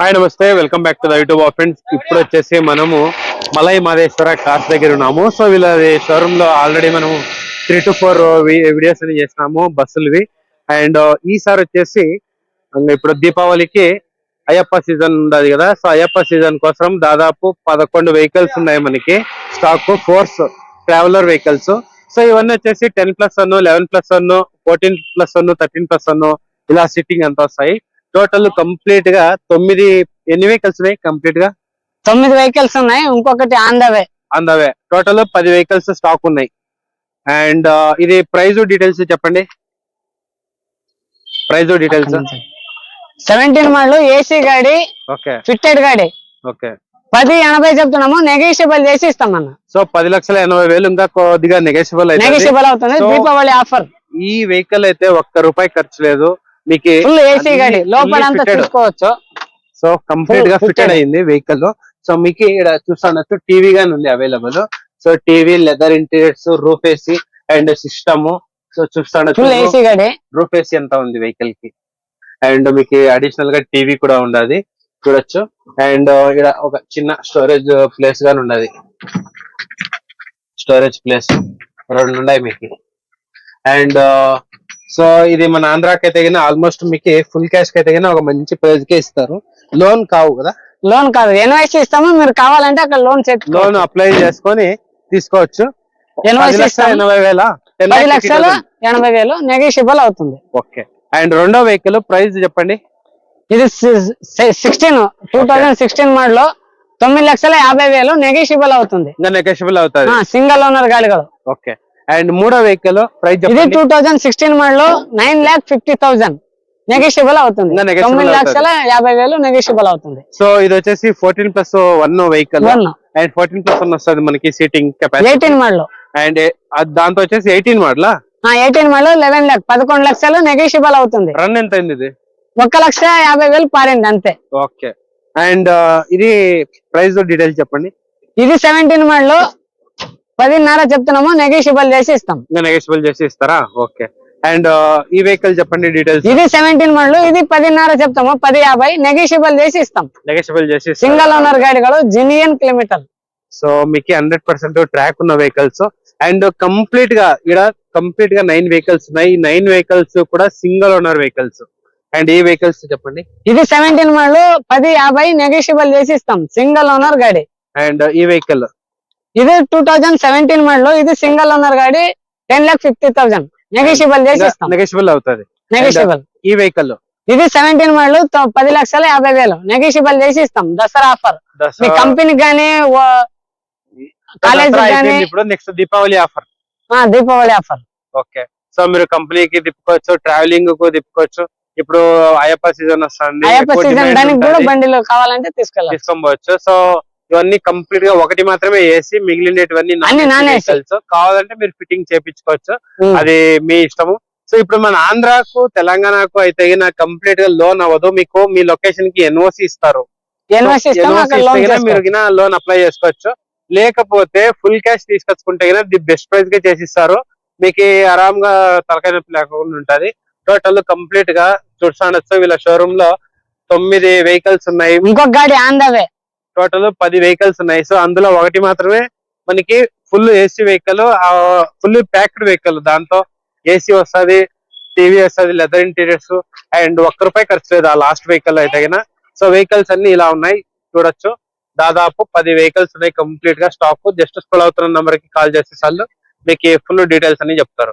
Hi నమస్తే. Welcome back to the YouTube friends. ఇప్పుడు వచ్చేసి మనము మలై మాదేశ్వర కార్స్ దగ్గర ఉన్నాము. సో వీళ్ళ షోరూమ్లో ఆల్రెడీ మనము త్రీ టు ఫోర్ వీడియోస్ అని చేసినాము బస్సులవి. అండ్ ఈసారి వచ్చేసి ఇప్పుడు దీపావళికి అయ్యప్ప సీజన్ ఉండదు కదా. సో అయ్యప్ప సీజన్ కోసం దాదాపు పదకొండు వెహికల్స్ ఉన్నాయి మనకి. Stock Force Traveller vehicles so ఇవన్నీ వచ్చేసి ten plus one eleven plus one fourteen plus one thirteen plus one ఇలా సిట్టింగ్ అంతా వస్తాయి. టోటల్ కంప్లీట్గా తొమ్మిది ఎన్ని వెహికల్స్ ఉన్నాయి కంప్లీట్గా? తొమ్మిది వెహికల్స్ ఉన్నాయి ఇంకొకటి ఆన్ ద వే అందవే టోటల్ పది వెహికల్స్ స్టాక్ ఉన్నాయి. అండ్ ఇది ప్రైజ్ డీటెయిల్స్ చెప్పండి. Price details seventeen model AC గాడి ఓకే ఫిట్టెడ్ గాడి. ఓకే పది ఎనభై చెప్తున్నాము నెగోషియబుల్ చేసి ఇస్తామన్న. సో పది లక్షల ఎనభై వేలు ఇంకా కొద్దిగా నెగోషియబుల్ నెగోషియబుల్ అవుతుంది దీపావళి ఆఫర్ ఈ వెహికల్ అయితే ఒక్క రూపాయి ఖర్చు లేదు. మీకు ఫుల్ ఏసీ గాడి లోపల అంతా. చూసుకోవచ్చు. సో కంప్లీట్గా fitted. అయింది వెహికల్ సో మీకు ఇక్కడ చూస్తున్నట్టు టీవీ గాని ఉంది available so TV leather interiors roof AC and system so చూస్తున్నట్టు ఫుల్ ఏసీ గాడి రూఫ్ ఏసీ ఎంత ఉంది వెహికల్కి? అండ్ మీకు అడిషనల్గా టీవీ కూడా ఉండదు. చూడొచ్చు. అండ్ ఇక్కడ ఒక చిన్న స్టోరేజ్ ప్లేస్ గాని ఉన్నది స్టోరేజ్ ప్లేస్ రెండు ఉన్నాయి మీకు. అండ్ సో ఇది మన ఆంధ్రాకి అయితే ఆల్మోస్ట్ మీకు ఫుల్ క్యాష్కి అయితే గిన ఒక మంచి ప్రైస్ కే ఇస్తారు. లోన్ కావు కదా? లోన్ కాదు. ఎన్వైసీ ఇస్తాము. మీరు కావాలంటే అక్కడ లోన్ సెట్ లోన్ అప్లై చేసుకొని తీసుకోవచ్చు. ఎనభై వేల? పది లక్షలు ఎనభై వేలు నెగోషియబుల్ అవుతుంది. ఓకే అండ్ రెండో వెహికల్ ప్రైస్ చెప్పండి? ఇది sixteen two thousand sixteen model తొమ్మిది లక్షల యాభై వేలు నెగోషియబుల్ అవుతుంది. నెగోషియబుల్ అవుతుంది. సింగల్ ఓనర్ కూడా ఓకే అండ్ మూడో వెహికల్ ప్రైస్ ఇది two thousand sixteen model nine lakh fifty thousand negotiable అవుతుంది. తొమ్మిది. లక్షల యాభై వేలు నెగోషియబుల్ అవుతుంది. సో ఇది వచ్చేసి fourteen plus one vehicle and fourteen plus one వస్తుంది మనకి seating capacity eighteen model and దాంతో వచ్చేసి ఎయిటీన్ మోడలా ఎయిటీన్ మోడల్ లెవెన్ ల్యాక్ పదకొండు లక్షలు నెగోషియబుల్ అవుతుంది. రన్ ఎంత అయింది ఇది? ఒక లక్ష యాభై వేలు పారింది అంతే. ఓకే. అండ్ ఇది ప్రైస్ డీటెయిల్స్ చెప్పండి. ఇది సెవెంటీన్ మోడల్ పదిన్నర చెప్తున్నాము నెగోషియబుల్ చేసి ఇస్తాం. నెగోషియబుల్ చేసి ఇస్తారా? ఓకే. అండ్ ఈ వెహికల్ చెప్పండి డీటెయిల్స్ ఇది సెవెంటీన్ మోడల్ ఇది పదిన్నర చెప్తాము పది యాభై నెగోషియబుల్ చేసి ఇస్తాం. నెగోషియబుల్ చేసి? సింగల్ ఓనర్ గాడిಗಳು జినియన్ కిలోమీటర్ సో మీకు హండ్రెడ్ పర్సెంట్ ట్రాక్ ఉన్న వెహికల్స్ అండ్ కంప్లీట్గా ఇక్కడ కంప్లీట్గా నైన్ వెహికల్స్ ఉన్నాయి. నైన్ వెహికల్స్ కూడా సింగిల్ ఓనర్ వెహికల్స్ అండ్ ఈ వెహికల్స్ చెప్పండి. ఇది సెవెంటీన్ మోడల్ పది యాభై నెగోషియబుల్ చేసి ఇస్తాం సింగల్ ఓనర్ గాడి అండ్ ఈ వెహికల్ ఇది టూ థౌజండ్ సెవెంటీన్ మోడల్ ఇది సింగల్ ఓనర్ గాడి ten lakh fifty thousand negotiable చేసి ఇస్తాం. నెగోషియబుల్ అవుతుంది. నెగోషియబుల్ ఈ వెహికల్ ఇది సెవెంటీన్ మోడల్ పది లక్షల యాభై వేలు. నెగోషియబుల్ చేసి ఇస్తాం. దసరా ఆఫర్ మీ కంపెనీకి గానీ కాలేజ్ గానీ ఇప్పుడు నెక్స్ట్ దీపావళి ఆఫర్ ఆ, దీపావళి ఆఫర్ ఓకే. సో మీరు కంపెనీకి తిప్పుకోవచ్చు ట్రావెలింగ్కు తిప్పుకోవచ్చు. ఇప్పుడు అయ్యప్ప సీజన్ వస్తుంది అయ్యప్ప సీజన్ దానికి కూడా. బండిలు కావాలంటే తీసుకెళ్ళాలి తీసుకోవచ్చు సో ఇవన్నీ కంప్లీట్గా ఒకటి మాత్రమే ఏసీ మిగిలినటువంటి. కావాలంటే మీరు ఫిట్టింగ్ చేపించుకోవచ్చు. అది మీ ఇష్టము. సో ఇప్పుడు మన ఆంధ్రాకు తెలంగాణకు అయితే కంప్లీట్గా లోన్ అవ్వదు. మీకు మీ లొకేషన్కి ఎన్ఓసి ఇస్తారు. మీరు. లోన్ అప్లై చేసుకోవచ్చు. లేకపోతే ఫుల్ క్యాష్ తీసుకొచ్చుకుంటే గిన ది బెస్ట్ ప్రైస్గా చేసిస్తారు. మీకు ఆరామ్గా తలకాయ నొప్పి లేకుండా ఉంటది. టోటల్ కంప్లీట్గా చూడొచ్చు వీళ్ళ షోరూమ్లో తొమ్మిది వెహికల్స్ ఉన్నాయి. ఇంకొక గాడి ఆన్ ద వే టోటల్ పది వెహికల్స్ ఉన్నాయి. సో అందులో ఒకటి మాత్రమే మనకి full AC vehicle full packed vehicle దాంతో ఏసీ వస్తది టీవీ వస్తుంది లెదర్ ఇంటీరియర్స్ అండ్ ఒక్క రూపాయి ఖర్చు లేదు ఆ లాస్ట్ వెహికల్ అయితే సో వెహికల్స్ అన్ని ఇలా ఉన్నాయి. చూడొచ్చు. దాదాపు పది వెహికల్స్ ఉన్నాయి కంప్లీట్గా. స్టాక్ జస్ట్ స్కూల్ అవుతున్న నెంబర్కి కాల్ చేసే వాళ్ళు మీకు ఫుల్ డీటెయిల్స్ అన్ని చెప్తారు.